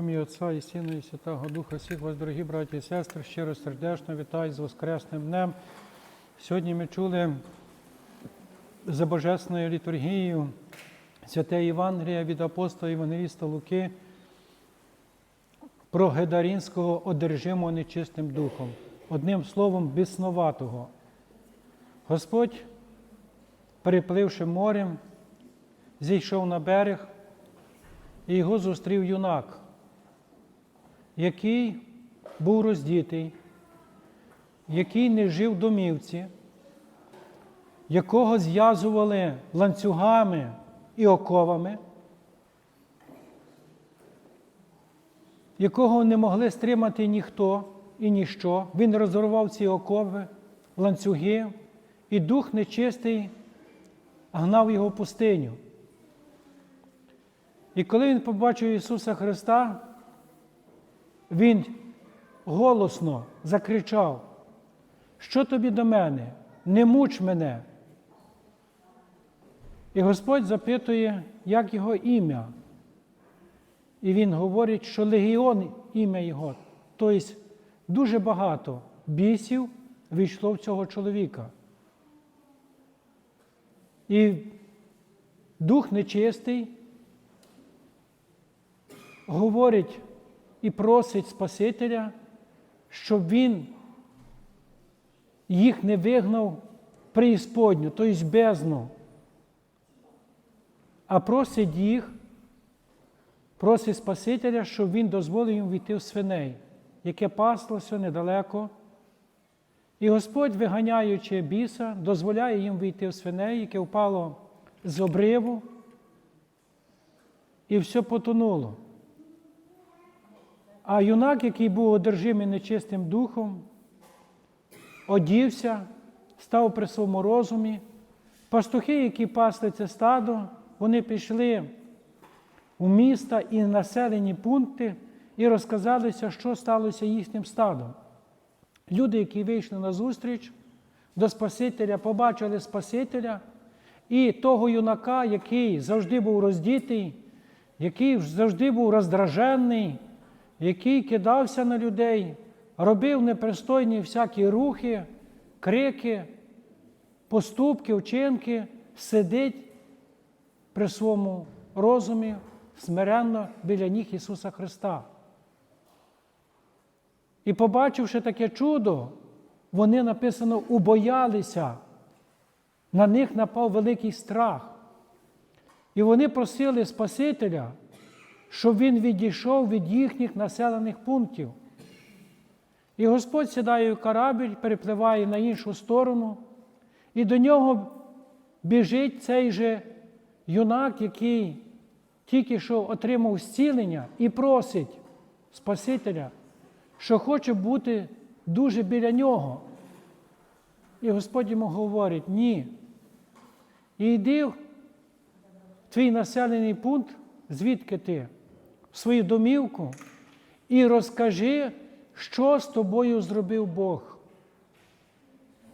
ім'я Отця і Сина, і Святого Духа, всіх вас, дорогі браті і сестри, щиро сердечно вітаю з Воскресним днем. Сьогодні ми чули за Божественною літургією святе Євангелія від апостола Євангеліста Луки про Гедарінського одержимого нечистим духом, одним словом, біснуватого. Господь, перепливши морем, зійшов на берег, і його зустрів юнак, який був роздітий, який не жив в домівці, якого зв'язували ланцюгами і оковами, якого не могли стримати ніхто і ніщо. Він розорвав ці окови, ланцюги, і дух нечистий гнав його в пустиню. І коли він побачив Ісуса Христа, Він голосно закричав, що тобі до мене? Не муч мене. І Господь запитує, як його ім'я. І він говорить, що легіон ім'я Його. Тобто дуже багато бісів війшло в цього чоловіка. І дух нечистий говорить і просить Спасителя, щоб він їх не вигнав преісподню, тобто бездну, а просить їх, просить Спасителя, щоб він дозволив їм війти в свиней, яке паслося недалеко. І Господь, виганяючи біса, дозволяє їм війти в свиней, яке впало з обриву, і все потонуло. А юнак, який був одержимий нечистим духом, одівся, став при своєму розумі. Пастухи, які пасли це стадо, вони пішли у міста і населені пункти і розказалися, що сталося їхнім стадом. Люди, які вийшли на зустріч до Спасителя, побачили Спасителя і того юнака, який завжди був роздітий, який завжди був роздражений, який кидався на людей, робив непристойні всякі рухи, крики, поступки, вчинки, сидить при своєму розумі смиренно біля ніг Ісуса Христа. І побачивши таке чудо, вони написано убоялися, на них напав великий страх. І вони просили Спасителя, щоб він відійшов від їхніх населених пунктів. І Господь сідає в корабель, перепливає на іншу сторону, і до нього біжить цей же юнак, який тільки що отримав зцілення, і просить Спасителя, що хоче бути дуже біля нього. І Господь йому говорить: ні. І йди в твій населений пункт, звідки ти, свою домівку, і розкажи, що з тобою зробив Бог.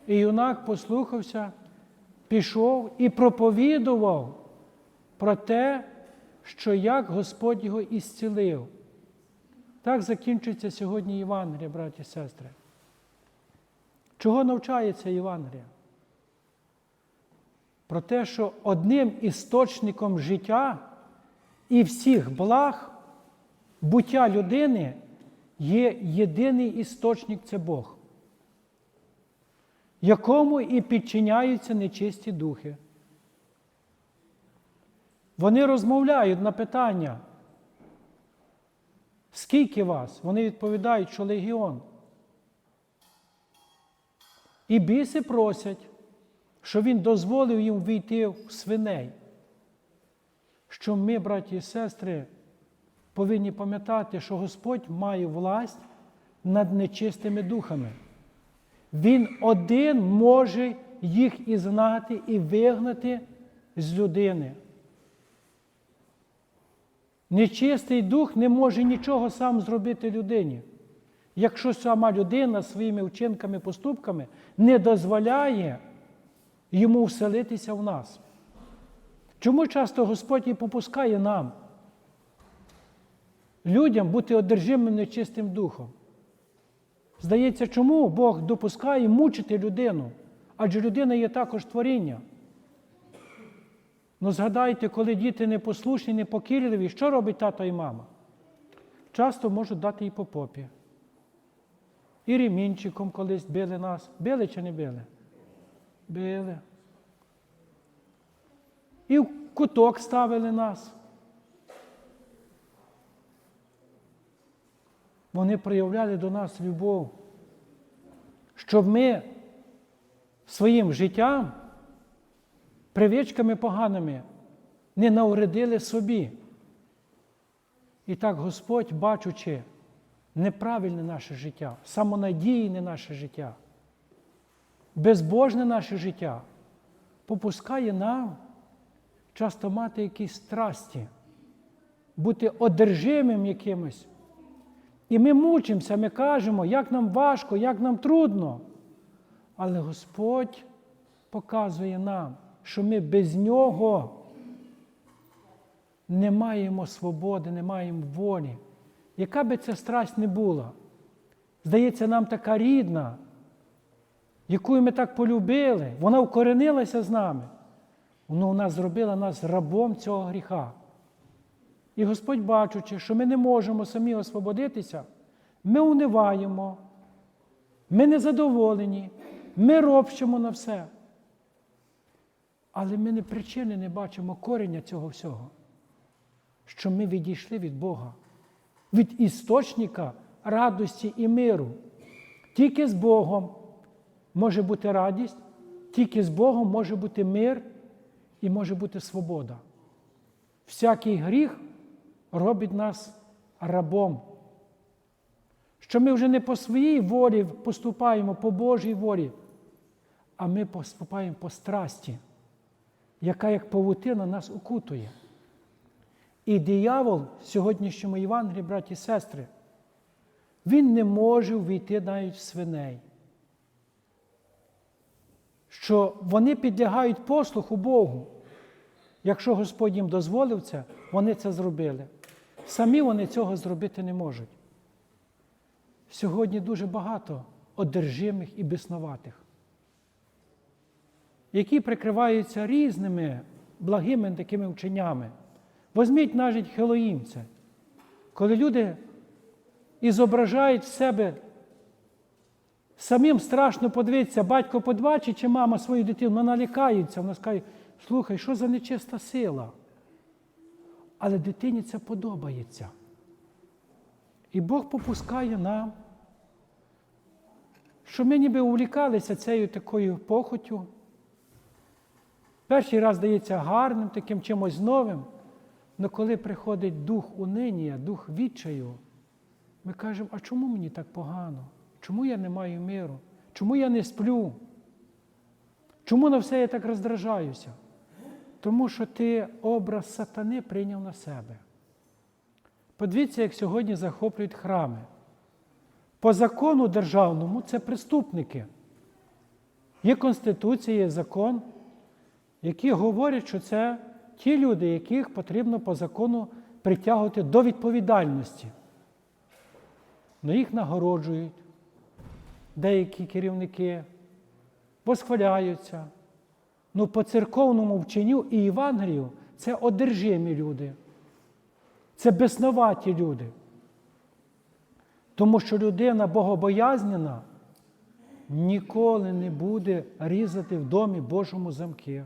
І юнак послухався, пішов і проповідував про те, що як Господь його ісцілив. Так закінчується сьогодні Євангелія, браті і сестри. Чого навчається Євангелія? Про те, що одним істочником життя і всіх благ буття людини є єдиний істочник це Бог, якому і підчиняються нечисті духи. Вони розмовляють на питання, скільки вас? Вони відповідають, що легіон. І біси просять, що він дозволив їм війти в свиней. Що ми, браті і сестри, повинні пам'ятати, що Господь має власть над нечистими духами. Він один може їх і знати, і вигнати з людини. Нечистий дух не може нічого сам зробити людині. Якщо сама людина своїми вчинками, поступками не дозволяє йому вселитися в нас. Чому часто Господь і попускає нам людям бути одержимим нечистим духом. Здається, чому Бог допускає мучити людину? Адже людина є також творіння. Ну згадайте, коли діти непослушні, непокірливі, що робить тато і мама? Часто можуть дати і по попі. І ремінчиком колись били нас. Били чи не били? Били. І в куток ставили нас. Вони проявляли до нас любов, щоб ми своїм життям, привичками поганими не навредили собі. І так Господь, бачучи неправильне наше життя, самонадійне наше життя, безбожне наше життя, попускає нам часто мати якісь страсті, бути одержимим якимось. І ми мучимося, ми кажемо, як нам важко, як нам трудно. Але Господь показує нам, що ми без Нього не маємо свободи, не маємо волі. Яка би ця страсть не була, здається, нам така рідна, яку ми так полюбили, вона укоренилася з нами. Вона зробила нас рабом цього гріха. І Господь, бачучи, що ми не можемо самі освободитися, ми униваємо, ми незадоволені, ми ропщимо на все. Але ми не причини не бачимо кореня цього всього, що ми відійшли від Бога, від істочника радості і миру. Тільки з Богом може бути радість, тільки з Богом може бути мир і може бути свобода. Всякий гріх робить нас рабом. Що ми вже не по своїй волі поступаємо, по Божій волі, а ми поступаємо по страсті, яка як павутина нас укутує. І диявол в сьогоднішньому Євангелії, браті і сестри, він не може ввійти навіть в свиней. Що вони підлягають послуху Богу. Якщо Господь їм дозволив це, вони це зробили. Самі вони цього зробити не можуть. Сьогодні дуже багато одержимих і біснуватих, які прикриваються різними благими такими вченнями. Возьміть навіть Хелоїм це, коли люди і зображають в себе, самим страшно подивитися, батько побачить, чи мама свою дитину, вона лякається, вона скаже, слухай, що за нечиста сила? Але дитині це подобається. І Бог попускає нам, що ми ніби увлікалися цією такою похотю. Перший раз здається гарним, таким чимось новим. Але коли приходить дух унинія, дух відчаю, ми кажемо, а чому мені так погано? Чому я не маю миру? Чому я не сплю? Чому на все я так роздражаюся? Тому що ти образ сатани прийняв на себе. Подивіться, як сьогодні захоплюють храми. По закону державному це преступники. Є Конституція, є закон, які говорять, що це ті люди, яких потрібно по закону притягувати до відповідальності. Но їх нагороджують деякі керівники, восхваляються. Ну, по церковному вченню і Євангелію це одержимі люди, це безноваті люди. Тому що людина богобоязнена ніколи не буде різати в домі Божому замки,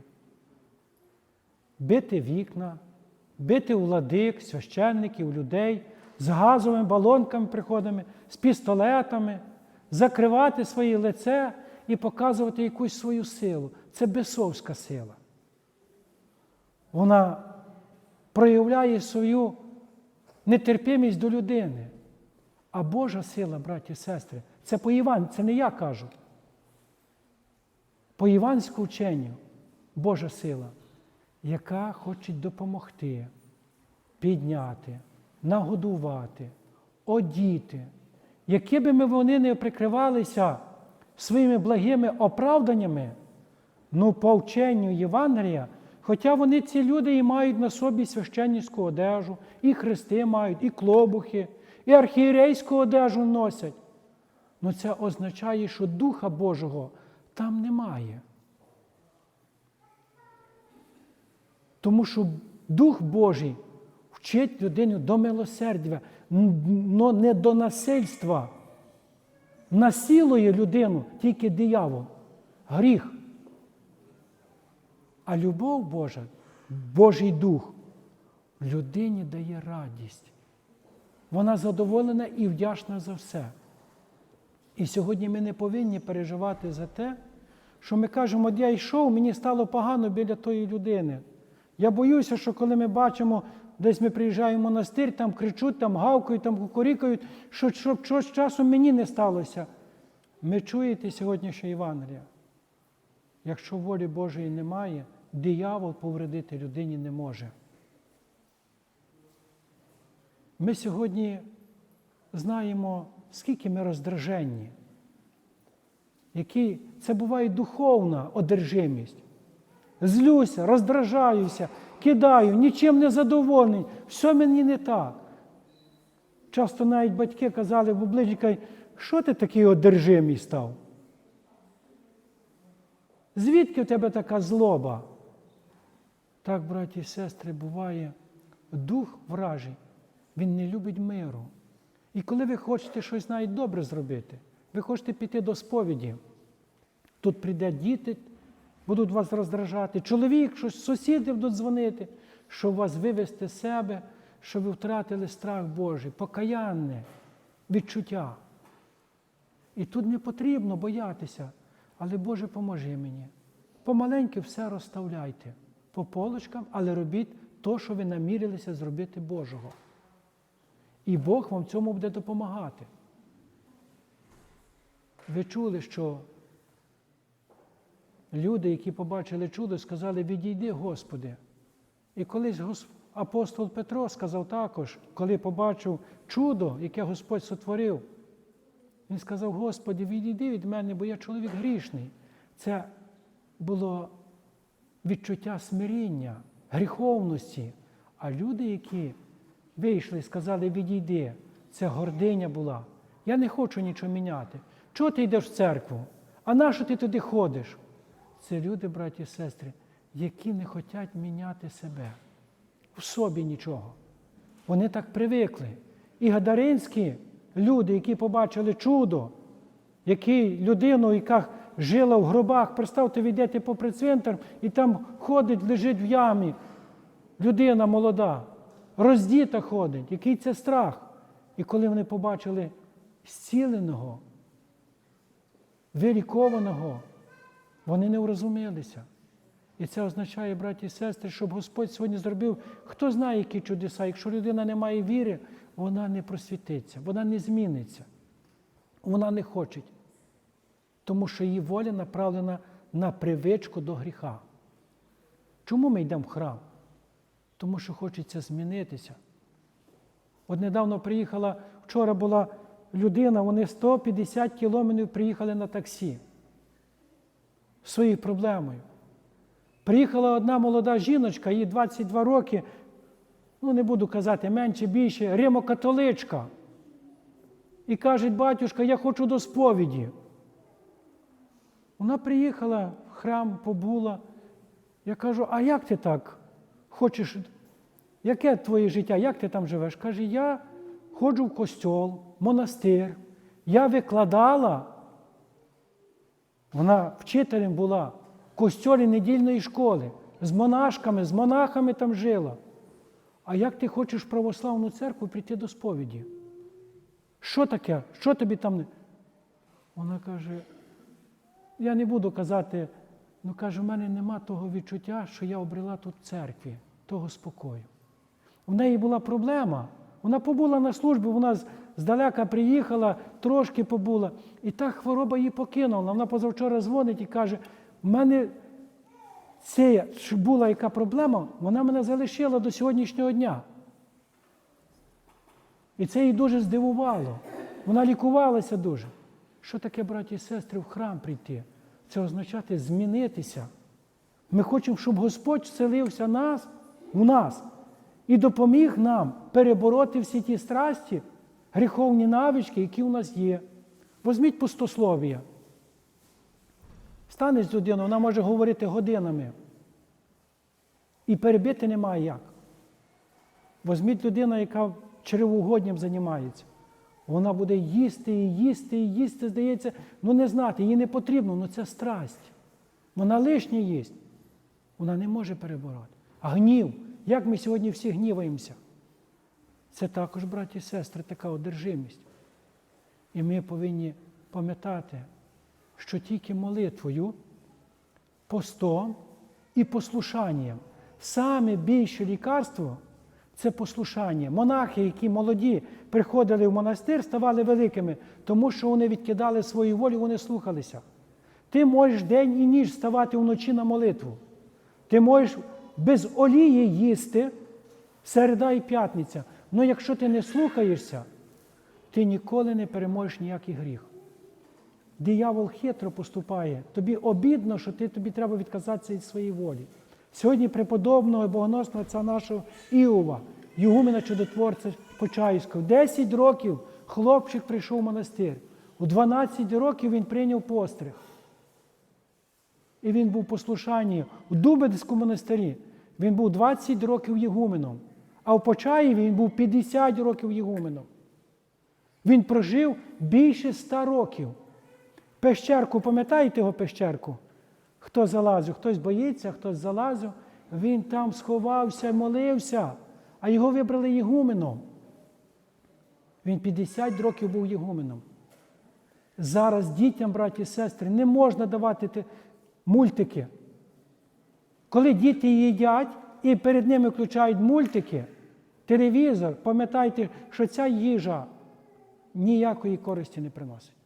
бити вікна, бити владик, священників, людей з газовими балонками приходами, з пістолетами, закривати своє лице і показувати якусь свою силу. Це бесовська сила. Вона проявляє свою нетерпимість до людини. А Божа сила, браті і сестри, це по Іван, це не я кажу. По іванську вченню Божа сила, яка хоче допомогти, підняти, нагодувати, одіти. Які би ми вони не прикривалися своїми благими оправданнями, ну по вченню Євангелія Хоча вони ці люди і мають на собі священницьку одежу, і хрести мають, і клобухи, і архієрейську одежу носять. Ну це означає, що Духа Божого там немає. Тому що Дух Божий вчить людину до милосердя, але не до насильства. Насілує людину тільки диявол, гріх. А любов Божа, Божий Дух, людині дає радість. Вона задоволена і вдячна за все. І сьогодні ми не повинні переживати за те, що ми кажемо, от я йшов, мені стало погано біля тої людини. Я боюся, що коли ми бачимо, десь ми приїжджаємо в монастир, там кричуть, там гавкають, там кукурікають, що щоб щось часом мені не сталося. Ми чуєте сьогоднішнє Євангелія? Якщо волі Божої немає, диявол повредити людині не може. Ми сьогодні знаємо, скільки ми роздраженні, які це буває духовна одержимість. Злюся, роздражаюся, кидаю, нічим не задоволений, все мені не так. Часто навіть батьки казали в обличчя, що ти такий одержимий став? Звідки в тебе така злоба? Так, браті і сестри, буває, дух вражий, він не любить миру. І коли ви хочете щось навіть добре зробити, ви хочете піти до сповіді, тут прийде діти, будуть вас роздражати, чоловік, щось сусіди будуть дзвонити, щоб вас вивести з себе, щоб ви втратили страх Божий, покаянне відчуття. І тут не потрібно боятися, але Боже, поможи мені. Помаленьки все розставляйте по полочкам, але робіть то, що ви намірилися зробити Божого. І Бог вам в цьому буде допомагати. Ви чули, що люди, які побачили чудо, сказали, відійди, Господи. І колись апостол Петро сказав також, коли побачив чудо, яке Господь сотворив, він сказав, Господи, відійди від мене, бо я чоловік грішний. Це було відчуття смиріння, гріховності. А люди, які вийшли і сказали, відійди, це гординя була. Я не хочу нічого міняти. Чого ти йдеш в церкву? А нащо ти туди ходиш? Це люди, браті і сестри, які не хочуть міняти себе. В собі нічого. Вони так привикли. І гадаринські люди, які побачили чудо, які людину, яка жила в гробах, представте, ви йдете попри цвинтар, і там ходить, лежить в ямі. Людина молода, роздіта ходить, який це страх. І коли вони побачили зціленого, вилікованого, вони не врозумілися. І це означає, браті і сестри, щоб Господь сьогодні зробив, хто знає, які чудеса. Якщо людина не має віри, вона не просвітиться, вона не зміниться, вона не хоче. Тому що її воля направлена на привичку до гріха. Чому ми йдемо в храм? Тому що хочеться змінитися. От недавно приїхала, вчора була людина, вони 150 кілометрів приїхали на таксі своєю проблемою. Приїхала одна молода жіночка, їй 22 роки, ну не буду казати менше, більше, римокатоличка. І каже, батюшка, я хочу до сповіді. Вона приїхала в храм, побула. Я кажу, а як ти так хочеш? Яке твоє життя? Як ти там живеш? Каже, я ходжу в костьол, монастир. Я викладала. Вона вчителем була в костьолі недільної школи. З монашками, з монахами там жила. А як ти хочеш в православну церкву прийти до сповіді? Що таке? Що тобі там? Вона каже, я не буду казати, ну каже, в мене нема того відчуття, що я обрела тут церкві, того спокою. В неї була проблема. Вона побула на службі, вона здалека приїхала, трошки побула. І та хвороба її покинула. Вона позавчора дзвонить і каже, в мене це була яка проблема, вона мене залишила до сьогоднішнього дня. І це її дуже здивувало. Вона лікувалася дуже. Що таке, браті і сестри, в храм прийти? Це означати змінитися, Ми хочемо, щоб Господь вселився нас, у нас і допоміг нам перебороти всі ті страсті, гріховні навички, які у нас є. Возьміть пустослов'я. Станеш з людиною, вона може говорити годинами. І перебити немає як. Возьміть людину, яка чревоугодням займається. Вона буде їсти і їсти, і їсти, здається, ну не знати, їй не потрібно, ну це страсть. Вона лишнє їсть. Вона не може перебороти. А гнів, як ми сьогодні всі гніваємося? Це також, браті і сестри, така одержимість. І ми повинні пам'ятати, що тільки молитвою, постом і послушанням саме більше лікарство це послушання. Монахи, які молоді приходили в монастир, ставали великими, тому що вони відкидали свою волю, вони слухалися. Ти можеш день і ніч ставати вночі на молитву. Ти можеш без олії їсти середа і п'ятниця. Але якщо ти не слухаєшся, ти ніколи не переможеш ніякий гріх. Диявол хитро поступає. Тобі обідно, що ти, тобі треба відказатися від своєї волі. Сьогодні преподобного богоносного отця нашого Іова, Єгумена чудотворця Почаївського, 10 років хлопчик прийшов в монастир. У 12 років він прийняв постриг. І він був послушанні у Дубецькому монастирі. Він був 20 років єгуменом, а в Почаєві він був 50 років єгуменом. Він прожив більше ста років. Пещерку, пам'ятаєте його пещерку? Хто залазив, хтось боїться, хтось залазив, він там сховався, молився, а його вибрали єгуменом. Він 50 років був єгуменом. Зараз дітям, браті і сестри, не можна давати мультики. Коли діти їдять і перед ними включають мультики, телевізор, пам'ятайте, що ця їжа ніякої користі не приносить.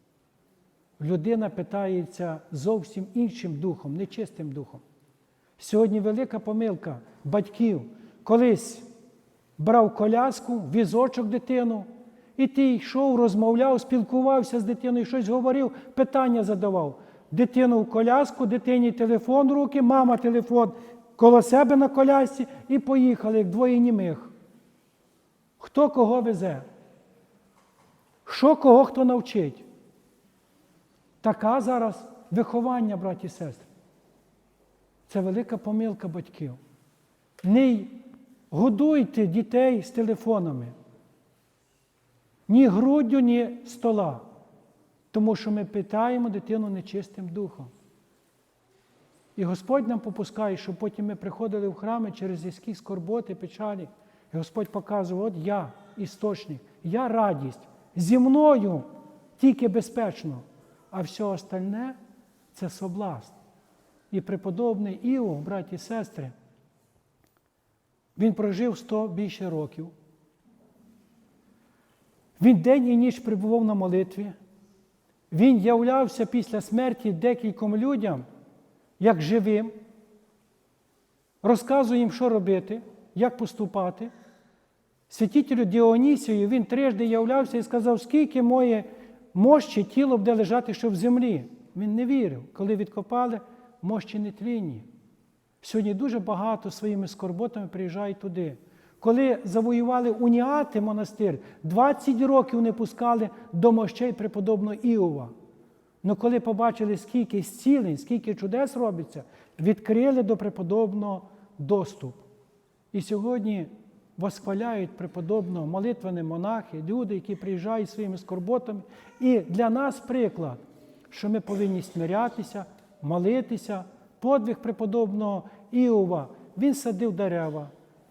Людина питається зовсім іншим духом, нечистим духом. Сьогодні велика помилка батьків. Колись брав коляску, візочок дитину, і ти йшов, розмовляв, спілкувався з дитиною, щось говорив, питання задавав. Дитину в коляску, дитині телефон в руки, мама телефон коло себе на колясці і поїхали, як двоє німих. Хто кого везе? Що кого хто навчить? Така зараз виховання, браті і сестри. Це велика помилка батьків. Не годуйте дітей з телефонами. Ні груддю, ні стола. Тому що ми питаємо дитину нечистим духом. І Господь нам попускає, щоб потім ми приходили в храми через різкі скорботи, печалі. І Господь показував, от я істочник, я радість. Зі мною тільки безпечно, а все остальне це соблазн. І преподобний Іов, браті і сестри, він прожив 100 більше років. Він день і ніч перебував на молитві. Він являвся після смерті декільком людям, як живим, розказує їм, що робити, як поступати. Святителю Діонісію він трижди являвся і сказав, скільки моє мощі тіло буде лежати, що в землі. Він не вірив, коли відкопали мощі нетлінні. Сьогодні дуже багато своїми скорботами приїжджають туди. Коли завоювали уніати монастир, 20 років не пускали до мощей преподобного Іова. Ну коли побачили, скільки зцілень, скільки чудес робиться, відкрили до преподобного доступ. І сьогодні восхваляють преподобного молитвені монахи, люди, які приїжджають своїми скорботами. І для нас приклад, що ми повинні смирятися, молитися. Подвиг преподобного Іова, він садив дерева,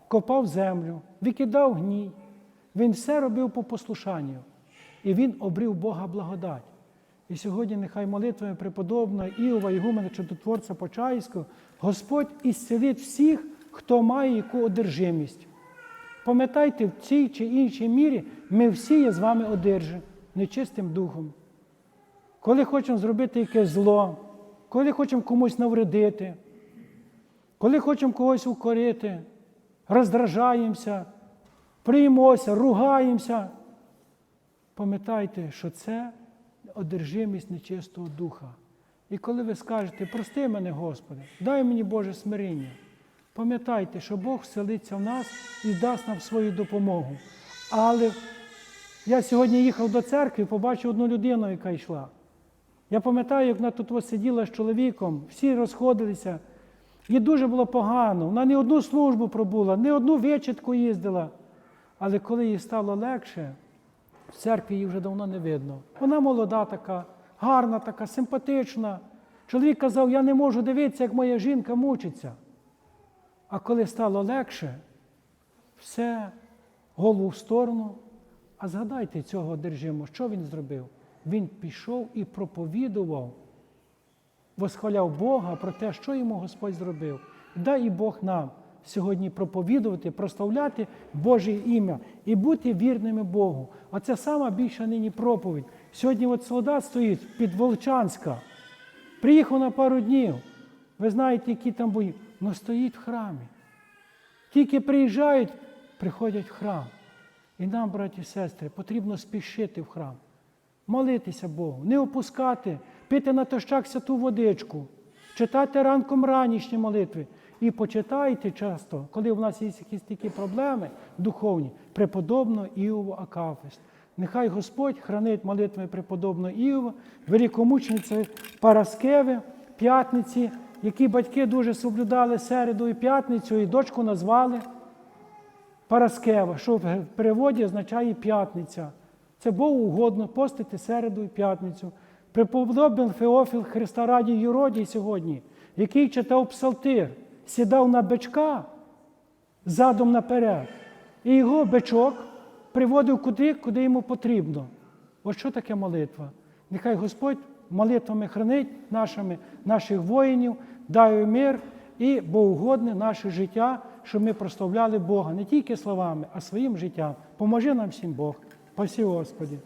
копав землю, викидав гній. Він все робив по послушанню. І він обрів Бога благодать. І сьогодні нехай молитвами преподобного Іова, Ігумена Чудотворця Почаївського, Господь ісцелить всіх, хто має яку одержимість. Пам'ятайте, в цій чи іншій мірі ми всі є з вами одержі, нечистим духом. Коли хочемо зробити якесь зло, коли хочемо комусь навредити, коли хочемо когось укорити, роздражаємося, приїмося, ругаємося, пам'ятайте, що це одержимість нечистого духа. І коли ви скажете, прости мене, Господи, дай мені Боже смирення, пам'ятайте, що Бог вселиться в нас і дасть нам свою допомогу. Але я сьогодні їхав до церкви побачив одну людину, яка йшла. Я пам'ятаю, як вона тут сиділа з чоловіком, всі розходилися. Їй дуже було погано. Вона не одну службу пробула, не одну вечітку їздила. Але коли їй стало легше, в церкві її вже давно не видно. Вона молода така, гарна така, симпатична. Чоловік казав, я не можу дивитися, як моя жінка мучиться. А коли стало легше, все, голову в сторону. А згадайте цього одержимо, що він зробив? Він пішов і проповідував, восхваляв Бога про те, що йому Господь зробив. Дай і Бог нам сьогодні проповідувати, прославляти Боже ім'я і бути вірними Богу. Оце сама більша нині проповідь. Сьогодні от солдат стоїть під Волчанська. Приїхав на пару днів. Ви знаєте, які там бої. Але стоїть в храмі. Тільки приїжджають, приходять в храм. І нам, браті і сестри, потрібно спішити в храм, молитися Богу, не опускати, пити на тощак святу водичку, читати ранком ранішні молитви. І почитайте часто, коли в нас є якісь такі проблеми духовні, преподобного Іова Акафист. Нехай Господь хранить молитвами преподобного Іова, великомучениці Параскеви, п'ятниці, які батьки дуже соблюдали середу і п'ятницю, і дочку назвали. Параскева, що в переводі означає п'ятниця. Це Богу угодно постити середу і п'ятницю. Преподобний Феофіл Христа Раді Юродій сьогодні, який читав псалтир, сідав на бичка задом наперед, і його бичок приводив куди, куди йому потрібно. Ось що таке молитва? Нехай Господь молитвами хранить нашими, наших воїнів, дає мир і Богодне наше життя, щоб ми прославляли Бога не тільки словами, а своїм життям. Поможи нам всім Бог. Пасі Господі.